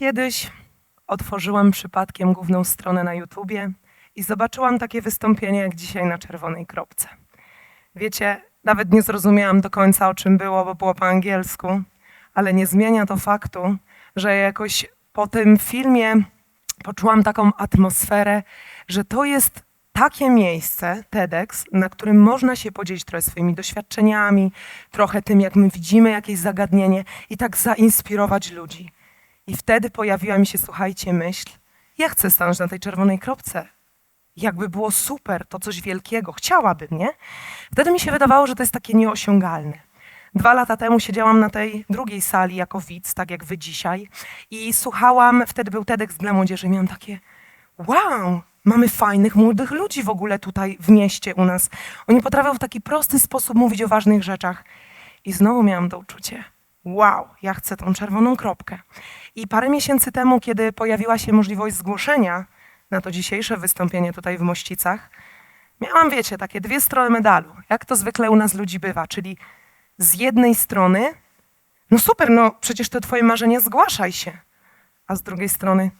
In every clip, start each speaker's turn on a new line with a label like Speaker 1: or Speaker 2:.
Speaker 1: Kiedyś otworzyłam przypadkiem główną stronę na YouTubie i zobaczyłam takie wystąpienie jak dzisiaj na czerwonej kropce. Wiecie, nawet nie zrozumiałam do końca o czym było, bo było po angielsku, ale nie zmienia to faktu, że jakoś po tym filmie poczułam taką atmosferę, że to jest takie miejsce, TEDx, na którym można się podzielić trochę swoimi doświadczeniami, trochę tym, jak my widzimy jakieś zagadnienie i tak zainspirować ludzi. I wtedy pojawiła mi się, słuchajcie, myśl, ja chcę stanąć na tej czerwonej kropce. Jakby było super, to coś wielkiego, chciałabym, nie? Wtedy mi się wydawało, że to jest takie nieosiągalne. Dwa lata temu siedziałam na tej drugiej sali jako widz, tak jak wy dzisiaj, i słuchałam, wtedy był TEDx dla młodzieży, i miałam takie, wow, mamy fajnych, młodych ludzi w ogóle tutaj w mieście u nas. Oni potrafią w taki prosty sposób mówić o ważnych rzeczach. I znowu miałam to uczucie, wow, ja chcę tą czerwoną kropkę. I parę miesięcy temu, kiedy pojawiła się możliwość zgłoszenia na to dzisiejsze wystąpienie tutaj w Mościcach, miałam, wiecie, takie dwie strony medalu, jak to zwykle u nas ludzi bywa, czyli z jednej strony, no super, no przecież to twoje marzenie, zgłaszaj się. A z drugiej strony,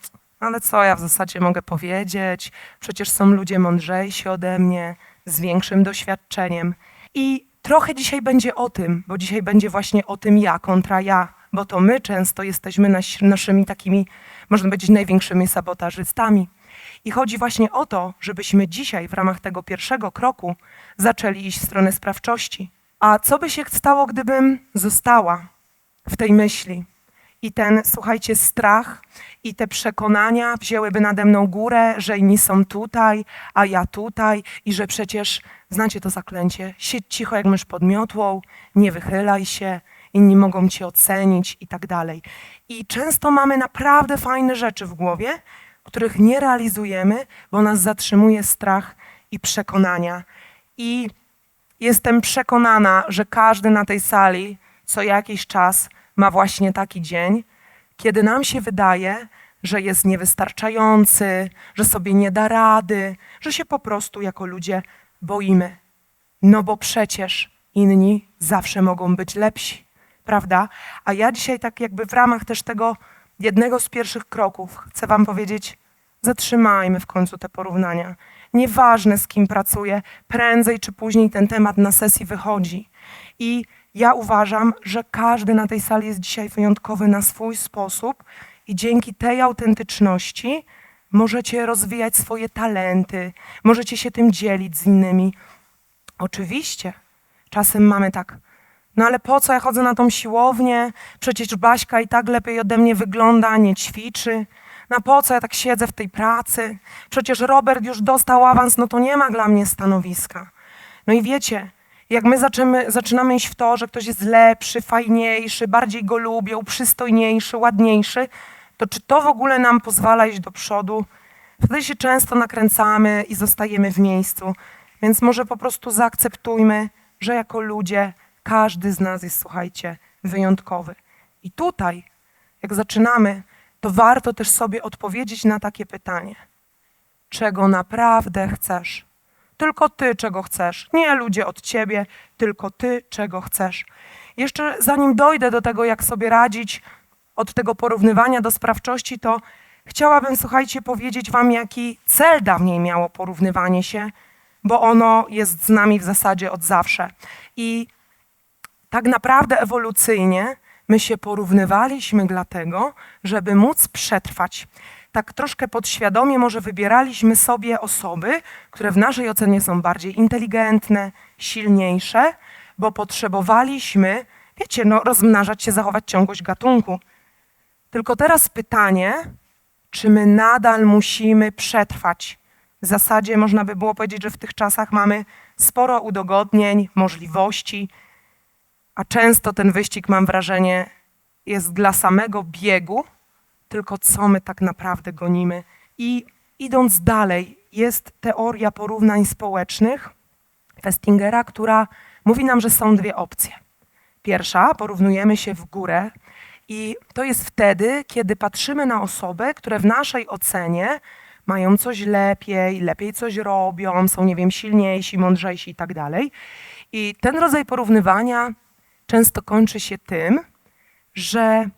Speaker 1: ale co ja w zasadzie mogę powiedzieć? Przecież są ludzie mądrzejsi ode mnie, z większym doświadczeniem. I trochę dzisiaj będzie o tym, bo dzisiaj będzie właśnie o tym ja kontra ja, bo to my często jesteśmy naszymi takimi, można powiedzieć, największymi sabotażystami. I chodzi właśnie o to, żebyśmy dzisiaj w ramach tego pierwszego kroku zaczęli iść w stronę sprawczości. A co by się stało, gdybym została w tej myśli? I ten, słuchajcie, strach i te przekonania wzięłyby nade mną górę, że inni są tutaj, a ja tutaj i że przecież, znacie to zaklęcie, siedź cicho jak mysz pod miotłą, nie wychylaj się, inni mogą cię ocenić i tak dalej. I często mamy naprawdę fajne rzeczy w głowie, których nie realizujemy, bo nas zatrzymuje strach i przekonania. I jestem przekonana, że każdy na tej sali co jakiś czas ma właśnie taki dzień, kiedy nam się wydaje, że jest niewystarczający, że sobie nie da rady, że się po prostu jako ludzie boimy. No bo przecież inni zawsze mogą być lepsi, prawda? A ja dzisiaj tak jakby w ramach też tego jednego z pierwszych kroków chcę wam powiedzieć, zatrzymajmy w końcu te porównania. Nieważne z kim pracuję, prędzej czy później ten temat na sesji wychodzi. I ja uważam, że każdy na tej sali jest dzisiaj wyjątkowy na swój sposób i dzięki tej autentyczności możecie rozwijać swoje talenty, możecie się tym dzielić z innymi. Oczywiście, czasem mamy tak, no ale po co ja chodzę na tą siłownię? Przecież Baśka i tak lepiej ode mnie wygląda, nie ćwiczy. Na po co ja tak siedzę w tej pracy? Przecież Robert już dostał awans, no to nie ma dla mnie stanowiska. No i wiecie, jak my zaczynamy, zaczynamy iść w to, że ktoś jest lepszy, fajniejszy, bardziej go lubią, przystojniejszy, ładniejszy, to czy to w ogóle nam pozwala iść do przodu? Wtedy się często nakręcamy i zostajemy w miejscu. Więc może po prostu zaakceptujmy, że jako ludzie każdy z nas jest, słuchajcie, wyjątkowy. I tutaj, jak zaczynamy, to warto też sobie odpowiedzieć na takie pytanie: czego naprawdę chcesz? Tylko ty, czego chcesz. Nie ludzie od ciebie, tylko ty, czego chcesz. Jeszcze zanim dojdę do tego, jak sobie radzić od tego porównywania do sprawczości, to chciałabym, słuchajcie, powiedzieć wam, jaki cel dawniej miało porównywanie się, bo ono jest z nami w zasadzie od zawsze. I tak naprawdę ewolucyjnie my się porównywaliśmy dlatego, żeby móc przetrwać tak troszkę podświadomie może wybieraliśmy sobie osoby, które w naszej ocenie są bardziej inteligentne, silniejsze, bo potrzebowaliśmy, wiecie, no, rozmnażać się, zachować ciągłość gatunku. Tylko teraz pytanie, czy my nadal musimy przetrwać? W zasadzie można by było powiedzieć, że w tych czasach mamy sporo udogodnień, możliwości, a często ten wyścig, mam wrażenie, jest dla samego biegu, tylko co my tak naprawdę gonimy. I idąc dalej, jest teoria porównań społecznych Festingera, która mówi nam, że są dwie opcje. Pierwsza, porównujemy się w górę i to jest wtedy, kiedy patrzymy na osoby, które w naszej ocenie mają coś lepiej, lepiej coś robią, są, nie wiem, silniejsi, mądrzejsi i tak dalej. I ten rodzaj porównywania często kończy się tym, że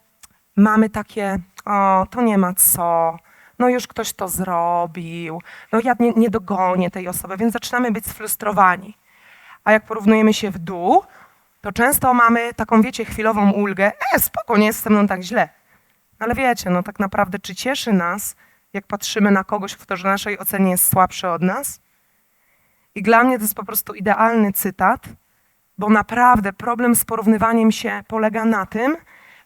Speaker 1: mamy takie o, to nie ma co, no już ktoś to zrobił, no ja nie, nie dogonię tej osoby, więc zaczynamy być sfrustrowani. A jak porównujemy się w dół, to często mamy taką, wiecie, chwilową ulgę, e, spoko, nie jest ze mną tak źle. Ale wiecie, no tak naprawdę, czy cieszy nas, jak patrzymy na kogoś, kto w naszej ocenie jest słabszy od nas? I dla mnie to jest po prostu idealny cytat, bo naprawdę problem z porównywaniem się polega na tym,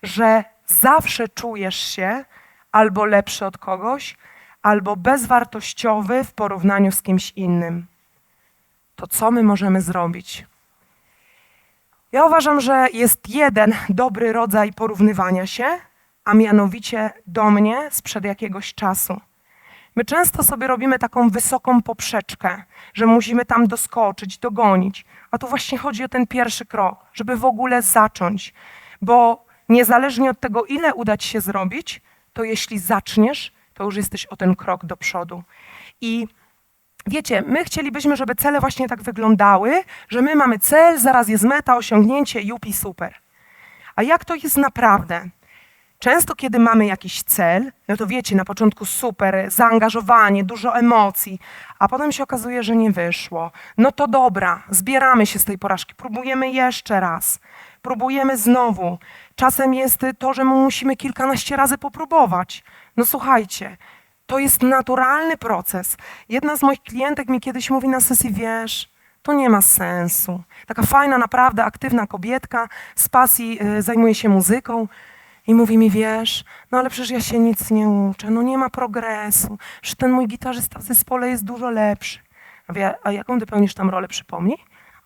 Speaker 1: że zawsze czujesz się albo lepszy od kogoś, albo bezwartościowy w porównaniu z kimś innym. To co my możemy zrobić? Ja uważam, że jest jeden dobry rodzaj porównywania się, a mianowicie do mnie sprzed jakiegoś czasu. My często sobie robimy taką wysoką poprzeczkę, że musimy tam doskoczyć, dogonić. A tu właśnie chodzi o ten pierwszy krok, żeby w ogóle zacząć. Bo niezależnie od tego, ile uda ci się zrobić, to jeśli zaczniesz, to już jesteś o ten krok do przodu. I wiecie, my chcielibyśmy, żeby cele właśnie tak wyglądały, że my mamy cel, zaraz jest meta, osiągnięcie, jupi, super. A jak to jest naprawdę? Często, kiedy mamy jakiś cel, no to wiecie, na początku super, zaangażowanie, dużo emocji, a potem się okazuje, że nie wyszło. No to dobra, zbieramy się z tej porażki, próbujemy jeszcze raz, próbujemy znowu. Czasem jest to, że my musimy kilkanaście razy popróbować. No słuchajcie, to jest naturalny proces. Jedna z moich klientek mi kiedyś mówi na sesji, wiesz, to nie ma sensu. Taka fajna, naprawdę aktywna kobietka z pasji y, zajmuje się muzyką. I mówi mi, wiesz, no ale przecież ja się nic nie uczę, no nie ma progresu, że ten mój gitarzysta w zespole jest dużo lepszy. A, mówię, a jaką ty pełnisz tam rolę, przypomnij?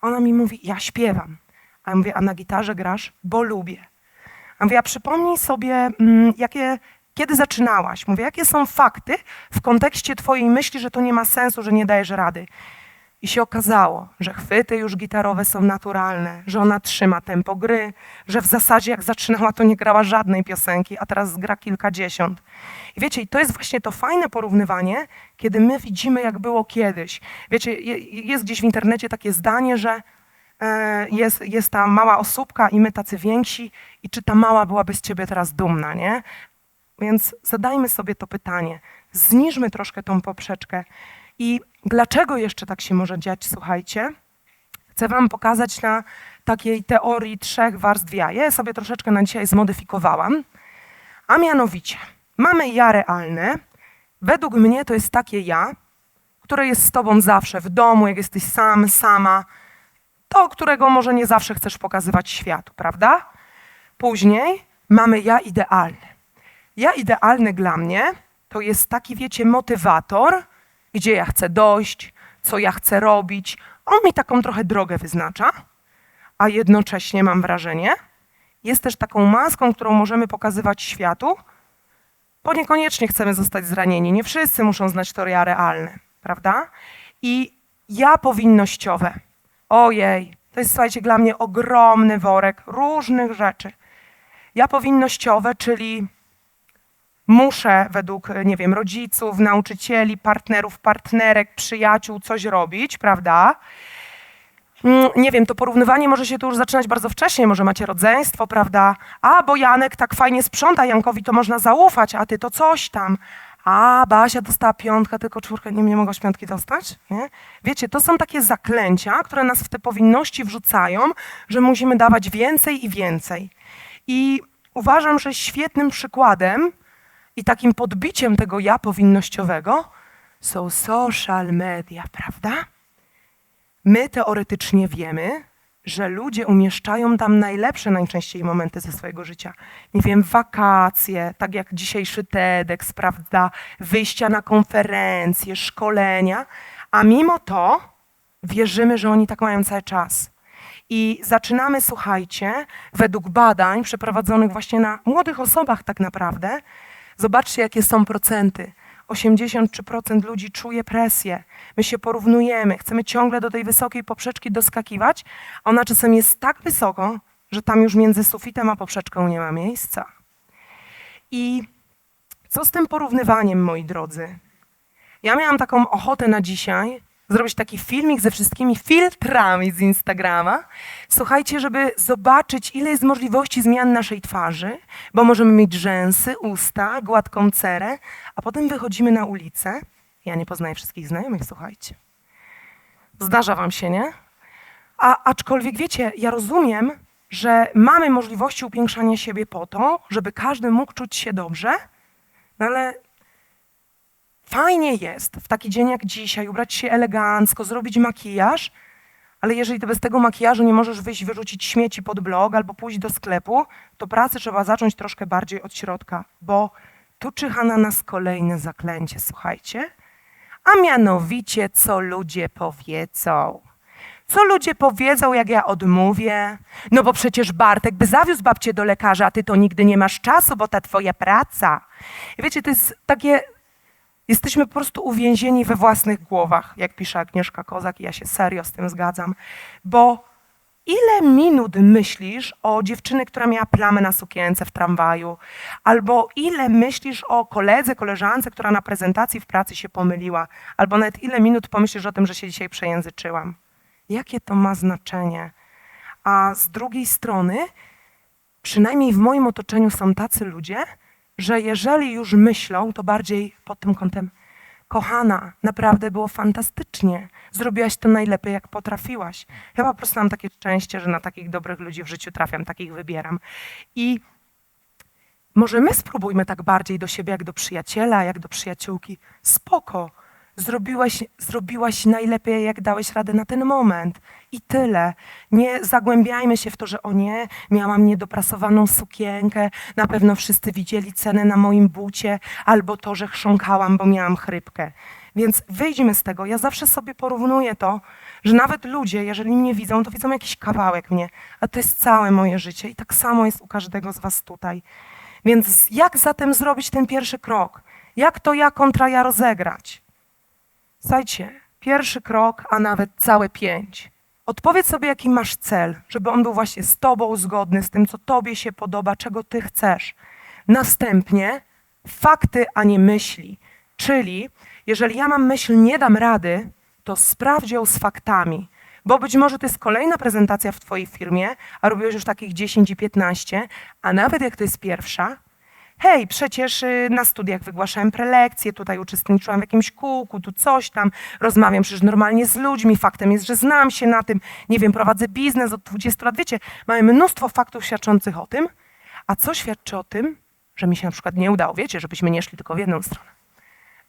Speaker 1: Ona mi mówi, ja śpiewam. A ja mówię, a na gitarze grasz? Bo lubię. A mówię, a przypomnij sobie, mm, jakie, kiedy zaczynałaś? Mówię, jakie są fakty w kontekście twojej myśli, że to nie ma sensu, że nie dajesz rady? I się okazało, że chwyty już gitarowe są naturalne, że ona trzyma tempo gry, że w zasadzie jak zaczynała, to nie grała żadnej piosenki, a teraz gra kilkadziesiąt. I wiecie, to jest właśnie to fajne porównywanie, kiedy my widzimy, jak było kiedyś. Wiecie, jest gdzieś w internecie takie zdanie, że jest, jest ta mała osóbka i my tacy więksi i czy ta mała byłaby z ciebie teraz dumna, nie? Więc zadajmy sobie to pytanie. Zniżmy troszkę tą poprzeczkę. I dlaczego jeszcze tak się może dziać, słuchajcie? Chcę Wam pokazać na takiej teorii trzech warstw ja. Ja sobie troszeczkę na dzisiaj zmodyfikowałam. A mianowicie, mamy ja realne. Według mnie to jest takie ja, które jest z Tobą zawsze w domu, jak jesteś sam, sama. To, którego może nie zawsze chcesz pokazywać światu, prawda? Później mamy ja idealny. Ja idealny dla mnie to jest taki, wiecie, motywator, gdzie ja chcę dojść, co ja chcę robić. On mi taką trochę drogę wyznacza, a jednocześnie mam wrażenie, jest też taką maską, którą możemy pokazywać światu, bo niekoniecznie chcemy zostać zranieni. Nie wszyscy muszą znać teoria realne, prawda? I ja powinnościowe. Ojej, to jest, słuchajcie, dla mnie ogromny worek różnych rzeczy. Ja powinnościowe, czyli muszę według, nie wiem, rodziców, nauczycieli, partnerów, partnerek, przyjaciół coś robić, prawda? Mm, nie wiem, to porównywanie może się tu już zaczynać bardzo wcześnie, może macie rodzeństwo, prawda? A, bo Janek tak fajnie sprząta, Jankowi to można zaufać, a ty to coś tam. A, Basia dostała piątkę, tylko czwórkę, nie, nie mogłaś piątki dostać? Nie? Wiecie, to są takie zaklęcia, które nas w te powinności wrzucają, że musimy dawać więcej i więcej. I uważam, że świetnym przykładem i takim podbiciem tego ja powinnościowego są social media, prawda? My teoretycznie wiemy, że ludzie umieszczają tam najlepsze najczęściej momenty ze swojego życia. Nie wiem, wakacje, tak jak dzisiejszy TEDx, prawda? Wyjścia na konferencje, szkolenia, a mimo to wierzymy, że oni tak mają cały czas. I zaczynamy, słuchajcie, według badań przeprowadzonych właśnie na młodych osobach tak naprawdę, Zobaczcie, jakie są procenty. 83% ludzi czuje presję. My się porównujemy, chcemy ciągle do tej wysokiej poprzeczki doskakiwać, a ona czasem jest tak wysoko, że tam już między sufitem a poprzeczką nie ma miejsca. I co z tym porównywaniem, moi drodzy? Ja miałam taką ochotę na dzisiaj zrobić taki filmik ze wszystkimi filtrami z Instagrama. Słuchajcie, żeby zobaczyć, ile jest możliwości zmian naszej twarzy, bo możemy mieć rzęsy, usta, gładką cerę, a potem wychodzimy na ulicę. Ja nie poznaję wszystkich znajomych, słuchajcie. Zdarza wam się, nie? A aczkolwiek wiecie, ja rozumiem, że mamy możliwości upiększania siebie po to, żeby każdy mógł czuć się dobrze, no ale fajnie jest w taki dzień jak dzisiaj ubrać się elegancko, zrobić makijaż, ale jeżeli ty bez tego makijażu nie możesz wyjść, wyrzucić śmieci pod blok albo pójść do sklepu, to pracę trzeba zacząć troszkę bardziej od środka, bo tu czyha na nas kolejne zaklęcie, słuchajcie. A mianowicie, co ludzie powiedzą. Co ludzie powiedzą, jak ja odmówię? No bo przecież Bartek by zawiózł babcię do lekarza, a ty to nigdy nie masz czasu, bo ta twoja praca. Wiecie, to jest takie... Jesteśmy po prostu uwięzieni we własnych głowach, jak pisze Agnieszka Kozak i ja się serio z tym zgadzam. Bo ile minut myślisz o dziewczyny, która miała plamę na sukience w tramwaju? Albo ile myślisz o koledze, koleżance, która na prezentacji w pracy się pomyliła? Albo nawet ile minut pomyślisz o tym, że się dzisiaj przejęzyczyłam? Jakie to ma znaczenie? A z drugiej strony, przynajmniej w moim otoczeniu są tacy ludzie, że jeżeli już myślą, to bardziej pod tym kątem, kochana, naprawdę było fantastycznie. Zrobiłaś to najlepiej, jak potrafiłaś. Ja po prostu mam takie szczęście, że na takich dobrych ludzi w życiu trafiam, takich wybieram. I może my spróbujmy tak bardziej do siebie, jak do przyjaciela, jak do przyjaciółki. Spoko. Zrobiłaś, zrobiłaś najlepiej, jak dałeś radę na ten moment. I tyle. Nie zagłębiajmy się w to, że o nie, miałam niedoprasowaną sukienkę, na pewno wszyscy widzieli cenę na moim bucie, albo to, że chrząkałam, bo miałam chrypkę. Więc wyjdźmy z tego. Ja zawsze sobie porównuję to, że nawet ludzie, jeżeli mnie widzą, to widzą jakiś kawałek mnie, a to jest całe moje życie i tak samo jest u każdego z was tutaj. Więc jak zatem zrobić ten pierwszy krok? Jak to ja kontra ja rozegrać? Słuchajcie, pierwszy krok, a nawet całe pięć. Odpowiedz sobie, jaki masz cel, żeby on był właśnie z Tobą zgodny, z tym, co Tobie się podoba, czego Ty chcesz. Następnie fakty, a nie myśli. Czyli, jeżeli ja mam myśl, nie dam rady, to sprawdź ją z faktami. Bo być może to jest kolejna prezentacja w Twojej firmie, a robiłeś już takich 10 i 15, a nawet jak to jest pierwsza, hej, przecież y, na studiach wygłaszałem prelekcje, tutaj uczestniczyłam w jakimś kółku, tu coś tam, rozmawiam przecież normalnie z ludźmi, faktem jest, że znam się na tym, nie wiem, prowadzę biznes od 20 lat, wiecie, mamy mnóstwo faktów świadczących o tym, a co świadczy o tym, że mi się na przykład nie udało, wiecie, żebyśmy nie szli tylko w jedną stronę.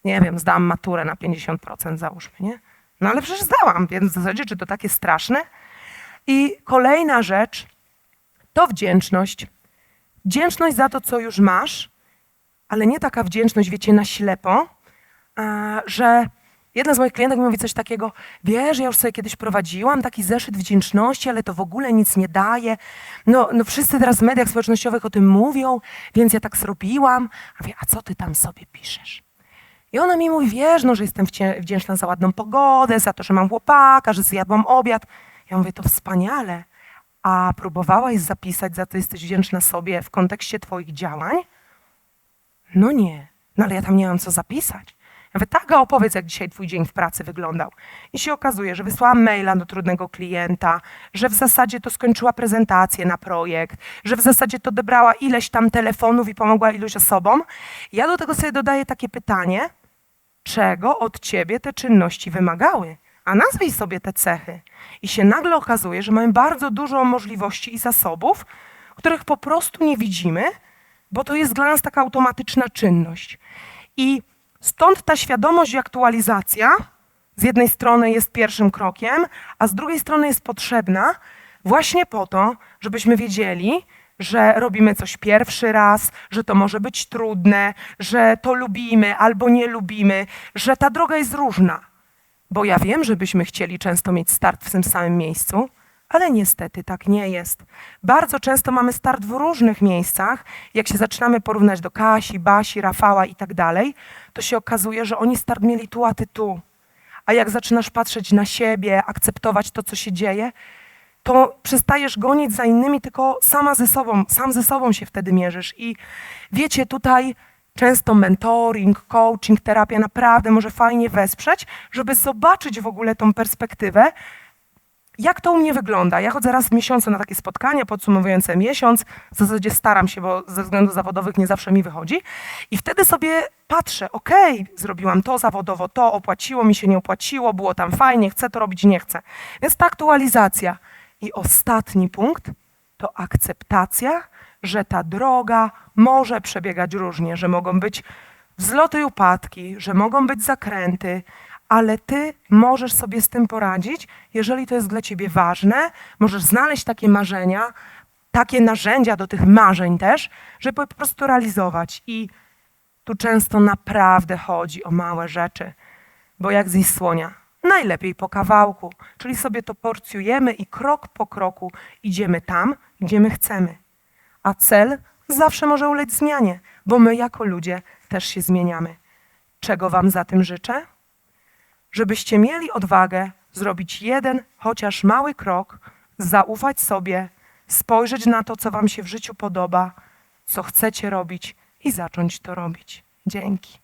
Speaker 1: Nie wiem, zdałam maturę na 50%, załóżmy, nie? No ale przecież zdałam, więc w zasadzie, czy to takie straszne? I kolejna rzecz to wdzięczność. Wdzięczność za to, co już masz, ale nie taka wdzięczność, wiecie, na ślepo, że jedna z moich klientek mówi coś takiego, wiesz, ja już sobie kiedyś prowadziłam taki zeszyt wdzięczności, ale to w ogóle nic nie daje. No, no wszyscy teraz w mediach społecznościowych o tym mówią, więc ja tak zrobiłam. A wie, a co ty tam sobie piszesz? I ona mi mówi, wiesz, no, że jestem wdzięczna za ładną pogodę, za to, że mam chłopaka, że zjadłam obiad. Ja mówię, to wspaniale, a próbowałaś zapisać, za to jesteś wdzięczna sobie w kontekście Twoich działań? No nie, no ale ja tam nie mam co zapisać. Ja mówię, tak, a opowiedz, jak dzisiaj Twój dzień w pracy wyglądał. I się okazuje, że wysłałam maila do trudnego klienta, że w zasadzie to skończyła prezentację na projekt, że w zasadzie to odebrała ileś tam telefonów i pomogła iluś osobom. Ja do tego sobie dodaję takie pytanie, czego od Ciebie te czynności wymagały? A nazwij sobie te cechy. I się nagle okazuje, że mamy bardzo dużo możliwości i zasobów, których po prostu nie widzimy, bo to jest dla nas taka automatyczna czynność. I stąd ta świadomość i aktualizacja z jednej strony jest pierwszym krokiem, a z drugiej strony jest potrzebna właśnie po to, żebyśmy wiedzieli, że robimy coś pierwszy raz, że to może być trudne, że to lubimy albo nie lubimy, że ta droga jest różna. Bo ja wiem, że byśmy chcieli często mieć start w tym samym miejscu, ale niestety tak nie jest. Bardzo często mamy start w różnych miejscach. Jak się zaczynamy porównać do Kasi, Basi, Rafała i tak dalej, to się okazuje, że oni start mieli tu, a ty tu. A jak zaczynasz patrzeć na siebie, akceptować to, co się dzieje, to przestajesz gonić za innymi, tylko sama ze sobą, sam ze sobą się wtedy mierzysz. I wiecie, tutaj często mentoring, coaching, terapia naprawdę może fajnie wesprzeć, żeby zobaczyć w ogóle tą perspektywę, jak to u mnie wygląda. Ja chodzę raz w miesiącu na takie spotkania podsumowujące miesiąc. W zasadzie staram się, bo ze względów zawodowych nie zawsze mi wychodzi. I wtedy sobie patrzę, okej, zrobiłam to zawodowo, to opłaciło mi się, nie opłaciło, było tam fajnie, chcę to robić, nie chcę. Więc ta aktualizacja. I ostatni punkt to akceptacja, że ta droga może przebiegać różnie, że mogą być wzloty i upadki, że mogą być zakręty, ale ty możesz sobie z tym poradzić, jeżeli to jest dla ciebie ważne. Możesz znaleźć takie marzenia, takie narzędzia do tych marzeń też, żeby po prostu realizować. I tu często naprawdę chodzi o małe rzeczy, bo jak zjeść słonia? Najlepiej po kawałku, czyli sobie to porcjujemy i krok po kroku idziemy tam, gdzie my chcemy. A cel zawsze może ulec zmianie, bo my jako ludzie też się zmieniamy. Czego Wam za tym życzę? Żebyście mieli odwagę zrobić jeden, chociaż mały krok, zaufać sobie, spojrzeć na to, co Wam się w życiu podoba, co chcecie robić i zacząć to robić. Dzięki.